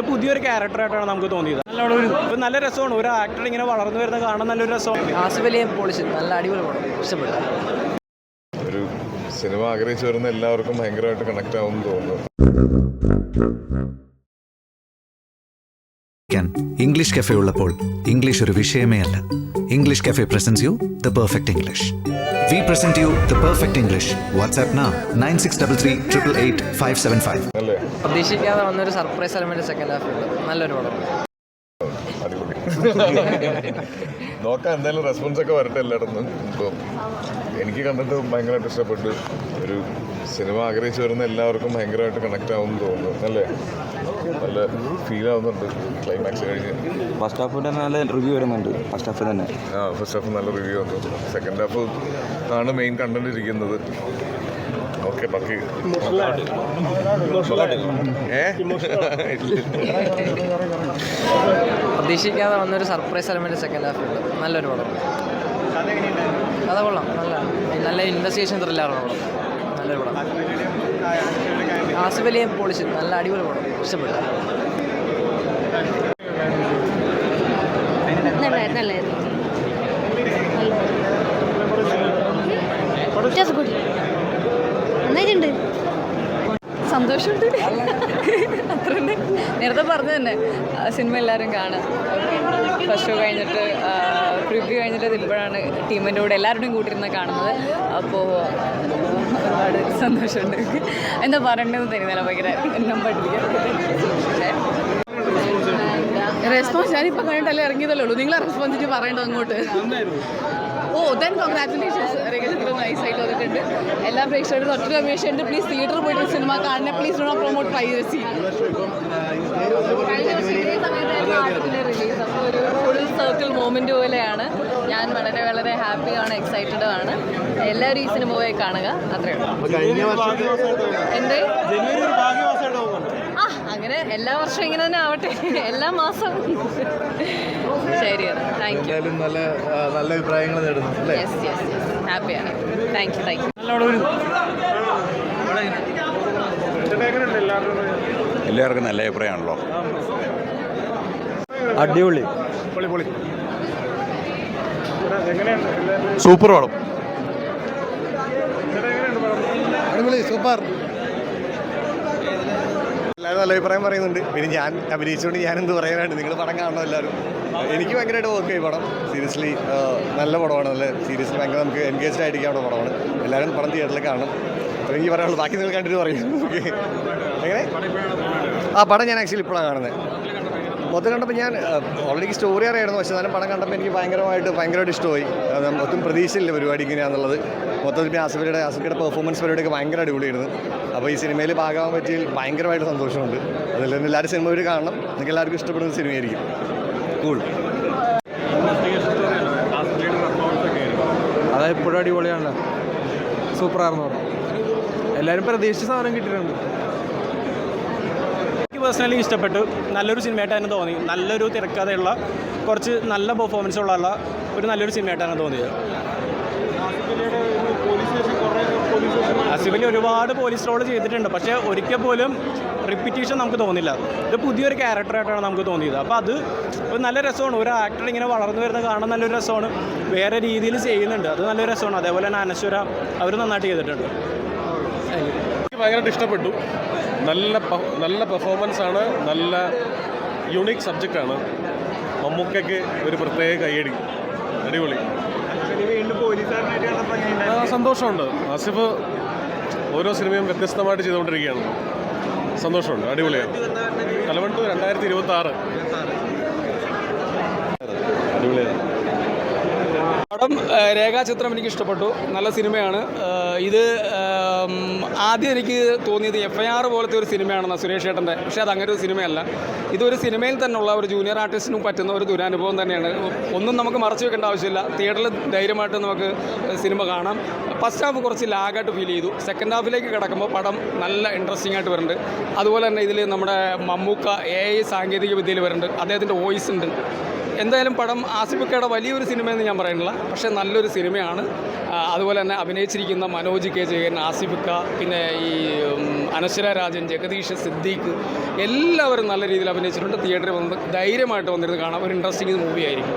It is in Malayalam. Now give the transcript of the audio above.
ഇത് പുതിയൊരു ക്യാരക്ടറായിട്ടാണ് നമുക്ക് തോന്നിയത്. നല്ല രസമാണ്. ഒരു ആക്ടർ ഇങ്ങനെ വളർന്നു വരുന്ന കാണാൻ നല്ലൊരു രസമാണ്. ആസിഫ് അലിയും പൊളിച്ച് നല്ല അടിപൊളി പടം. ഇഷ്ടപ്പെട്ടു. ഒരു സിനിമ ആഗ്രഹിച്ചു വരുന്ന എല്ലാവർക്കും ഭയങ്കരമായിട്ട് കണക്ട് ആവും തോന്നുന്നു. ഇംഗ്ലീഷ് കഫേ ഉള്ളപ്പോൾ ഇംഗ്ലീഷ് ഒരു വിഷയമേ അല്ല. English cafe presents you the perfect English we present you the perfect English WhatsApp nine six double three triple eight five seven five പ്രതീക്ഷിക്കാതെ വന്നൊരു സർപ്രൈസ് എലമെന്റ് സെക്കൻഡ് ഹാഫ് ഉണ്ട്. നല്ലൊരു പടം. നോക്കാം എന്തായാലും റെസ്പോൺസ് ഒക്കെ വരട്ടെ എല്ലായിടത്തും. ഇപ്പോൾ എനിക്ക് കണ്ടിട്ട് ഭയങ്കരമായിട്ട് ഇഷ്ടപ്പെട്ടു ഒരു സിനിമ ആഗ്രഹിച്ചു വരുന്ന എല്ലാവർക്കും ഭയങ്കരമായിട്ട് കണക്ട് ആവുമെന്ന് തോന്നുന്നു അല്ലേ? നല്ല ഫീൽ ആവുന്നുണ്ട്. ക്ലൈമാക്സ് കഴിഞ്ഞ്. ഫസ്റ്റ് ഹാഫ് തന്നെ നല്ല റിവ്യൂ വരുന്നുണ്ട്. ഫസ്റ്റ് ഹാഫ് തന്നെ. ആ ഫസ്റ്റ് ഹാഫ് നല്ല റിവ്യൂ വന്നു. സെക്കൻഡ് ഹാഫ് ആണ് മെയിൻ കണ്ടന്റ് ഇരിക്കുന്നത്. ഓക്കെ ബാക്കി പ്രതീക്ഷിക്കാതെ വന്നൊരു സർപ്രൈസ് എലമെന്റ് സെക്കൻഡ് ഹാഫ് ഉണ്ട്. നല്ലൊരു പടം. കഥ കൊള്ളാം. നല്ല നല്ല ഇൻവെസ്റ്റിഗേഷൻ ത്രില്ലാണ് പടം. നല്ലൊരു പടം. ആസിഫ് അലിയും പൊളിച്ച്. നല്ല അടിപൊളി പടം. ഇഷ്ടപ്പെട്ടു. സന്തോഷമുണ്ട്. അത്ര തന്നെ നേരത്തെ പറഞ്ഞു തന്നെ സിനിമ എല്ലാവരും കാണാം ഫസ്റ്റ് ഷോ കഴിഞ്ഞിട്ട് പ്രിവ്യൂ കഴിഞ്ഞിട്ട് ഇപ്പോഴാണ് ടീമിന്റെ കൂടെ എല്ലാവരുടെയും കൂട്ടിരുന്ന് കാണുന്നത്. അപ്പോൾ ഒരുപാട് സന്തോഷമുണ്ട്. എന്താ പറയേണ്ടതെന്ന് തരുന്നില്ല ഭയങ്കര നമ്പർ റെസ്പോൺസ് ഞാനിപ്പോൾ കഴിഞ്ഞിട്ടല്ലേ ഇറങ്ങിയതല്ലേ ഉള്ളൂ. നിങ്ങളെ ചെയ്ത് പറയേണ്ടത് അങ്ങോട്ട്. ഓ ദെൻ കൺഗ്രാറ്റുലേഷൻസ് രേഖചിത്രം നൈസായിട്ട് വന്നിട്ടുണ്ട്. എല്ലാ പ്രേക്ഷകരും ഒറ്റ അപേക്ഷയുണ്ട്. പ്ലീസ് തിയേറ്ററിൽ പോയിട്ട് സിനിമ കാണണേ. Please do not promote piracy release അപ്പോൾ ഒരു ഫുൾ സർക്കിൾ മൂമെന്റ് പോലെയാണ്. ഞാൻ വളരെ വളരെ ഹാപ്പിയാണ് എക്സൈറ്റഡ് ആണ്. എല്ലാവരും ഈ സിനിമ പോയി കാണുക. അത്രയുള്ളൂ എന്തേ? അങ്ങനെ എല്ലാ വർഷവും ഇങ്ങനെ തന്നെ ആവട്ടെ. എല്ലാ മാസവും ശരി താങ്ക് യു നല്ല നല്ല അഭിപ്രായങ്ങൾ നേടുന്നു അല്ലേ? യെസ് യെസ് യെസ് ഹാപ്പിയാണ് താങ്ക് യു താങ്ക് യു എല്ലാവർക്കും നല്ല അഭിപ്രായമാണല്ലോ. അടിപൊളി. സൂപ്പർ പടം? അടിപൊളി സൂപ്പർ. എല്ലാവരും നല്ല അഭിപ്രായം പറയുന്നുണ്ട്. പിന്നെ ഞാൻ അഭിനയിച്ചുകൊണ്ട് ഞാൻ എന്ത് പറയാനാണ്? നിങ്ങൾ പടം കാണണം എല്ലാവരും? എനിക്ക് ഭയങ്കരമായിട്ട് ഓക്കെ ഈ പടം. സീരിയസ്ലി നല്ല പടമാണ്. നല്ല സീരിയസ്ലി ഭയങ്കര നമുക്ക് എൻഗേജ്ഡ് ആയിരിക്കാവുന്ന പടമാണ്. എല്ലാവരും പടം തിയേറ്ററിൽ കാണണം. അപ്പോൾ എനിക്ക് പറയാനുള്ളൂ. ബാക്കി നിങ്ങൾ കണ്ടിട്ട് പറയും. ഓക്കെ എങ്ങനെ? ആ പടം ഞാൻ ആക്ച്വലി ഇപ്പോഴാണ് കാണുന്നത് മൊത്തം കണ്ടപ്പോൾ ഞാൻ ഓൾറെഡി സ്റ്റോറി അറിയായിരുന്നു. പക്ഷേ എന്നാലും പടം കണ്ടപ്പോൾ എനിക്ക് ഭയങ്കരമായിട്ട് ഭയങ്കരമായിട്ട് ഇഷ്ടമായി. ഒട്ടും പ്രതീക്ഷയില്ല പരിപാടി ഇങ്ങനെയാണെന്നുള്ളത് മൊത്തത്തിൽ ആസിഫിയുടെ ആസിഫിയുടെ പെർഫോമൻസ് പരിപാടിയൊക്കെ ഭയങ്കര അടിപൊളിയായിരുന്നു. അപ്പോൾ ഈ സിനിമയിൽ ഭാഗമാകാൻ പറ്റിയതിൽ ഭയങ്കരമായിട്ട് സന്തോഷമുണ്ട്. അതിൽ തന്നെ എല്ലാവരും സിനിമ ഒരു കാണണം. നിങ്ങൾക്ക് എല്ലാവർക്കും ഇഷ്ടപ്പെടുന്ന സിനിമയായിരിക്കും. കൂൾ അത് എപ്പോഴും അടിപൊളിയാണല്ലോ സൂപ്പറായിരുന്നു എല്ലാവരും പ്രതീക്ഷിച്ച സാധനം കിട്ടിയിട്ടുണ്ട്. പേഴ്സണലി ഇഷ്ടപ്പെട്ടു. നല്ലൊരു സിനിമയായിട്ട് തന്നെ. നല്ലൊരു തിരക്കഥയുള്ള കുറച്ച് നല്ല പെർഫോമൻസ് ഉള്ള ഒരു നല്ലൊരു സിനിമയായിട്ടാണ് തോന്നിയത്. അസിഫലി ഒരുപാട് പോലീസ് റോൾ ചെയ്തിട്ടുണ്ട്. പക്ഷേ ഒരിക്കൽ പോലും റിപ്പീറ്റേഷൻ നമുക്ക് തോന്നില്ല. ഇത് പുതിയൊരു ക്യാരക്ടറായിട്ടാണ് നമുക്ക് തോന്നിയത്. അപ്പോൾ അത് ഒരു നല്ല രസമാണ്. ഒരു ആക്ടർ ഇങ്ങനെ വളർന്നു വരുന്നത് കാണാൻ നല്ലൊരു രസമാണ്. വേറെ രീതിയിൽ ചെയ്യുന്നുണ്ട്. അത് നല്ലൊരു രസമാണ്. അതേപോലെ തന്നെ അനശ്വര അവർ നന്നായിട്ട് ചെയ്തിട്ടുണ്ട്. ഭയങ്കരമായിട്ട് ഇഷ്ടപ്പെട്ടു. നല്ല നല്ല പെർഫോമൻസ് ആണ് നല്ല യുണീക്ക് സബ്ജക്റ്റാണ് മമ്മൂക്കയ്ക്ക് ഒരു പ്രത്യേക കയ്യടി. അടിപൊളി. ആ, സന്തോഷമുണ്ട്. ആസിഫ് ഓരോ സിനിമയും വ്യത്യസ്തമായിട്ട് ചെയ്തുകൊണ്ടിരിക്കുകയാണ്. സന്തോഷമുണ്ട്. അടിപൊളിയാണ്. കലവൺ ടു രണ്ടായിരത്തി ഇരുപത്തി ആറ് അടിപൊളിയാണ്. പടം രേഖാചിത്രം എനിക്ക് ഇഷ്ടപ്പെട്ടു നല്ല സിനിമയാണ്. ഇത് ആദ്യം എനിക്ക് തോന്നിയത് എഫ് ഐ ആർ പോലത്തെ ഒരു സിനിമയാണെന്ന സുരേഷ് ഏട്ടന്റെ. പക്ഷേ അത് അങ്ങനെ ഒരു സിനിമയല്ല. ഇതൊരു സിനിമയിൽ തന്നെയുള്ള ഒരു ജൂനിയർ ആർട്ടിസ്റ്റിനും പറ്റുന്ന ഒരു ദുരനുഭവം തന്നെയാണ്. ഒന്നും നമുക്ക് മറച്ചു വെക്കേണ്ട ആവശ്യമില്ല. തിയേറ്ററിൽ ധൈര്യമായിട്ട് നമുക്ക് സിനിമ കാണാം. ഫസ്റ്റ് ഹാഫ് കുറച്ച് ലാഗായിട്ട് ഫീൽ ചെയ്തു. സെക്കൻഡ് ഹാഫിലേക്ക് കിടക്കുമ്പോൾ പടം നല്ല ഇൻട്രസ്റ്റിംഗ് ആയിട്ട് വരുന്നുണ്ട്. അതുപോലെ തന്നെ ഇതിൽ നമ്മുടെ മമ്മൂക്ക എ ഐ സാങ്കേതിക വിദ്യയിൽ വരുന്നുണ്ട്. അദ്ദേഹത്തിന്റെ വോയിസ് ഉണ്ട്. എന്തായാലും പടം ആസിഫക്കയുടെ വലിയൊരു സിനിമയെന്ന് ഞാൻ പറയുന്നില്ല. പക്ഷേ നല്ലൊരു സിനിമയാണ്. അതുപോലെ തന്നെ അഭിനയിച്ചിരിക്കുന്ന മനോജ് കെ ജയൻ ആസിഫിക്ക പിന്നെ ഈ അനശ്വര രാജൻ ജഗദീഷ് സിദ്ദീഖ് എല്ലാവരും നല്ല രീതിയിൽ അഭിനയിച്ചിട്ടുണ്ട്. തിയേറ്ററിൽ വന്ന് ധൈര്യമായിട്ട് വന്നിരുന്ന് കാണാം. ഒരു ഇൻട്രസ്റ്റിംഗ് മൂവി ആയിരിക്കും.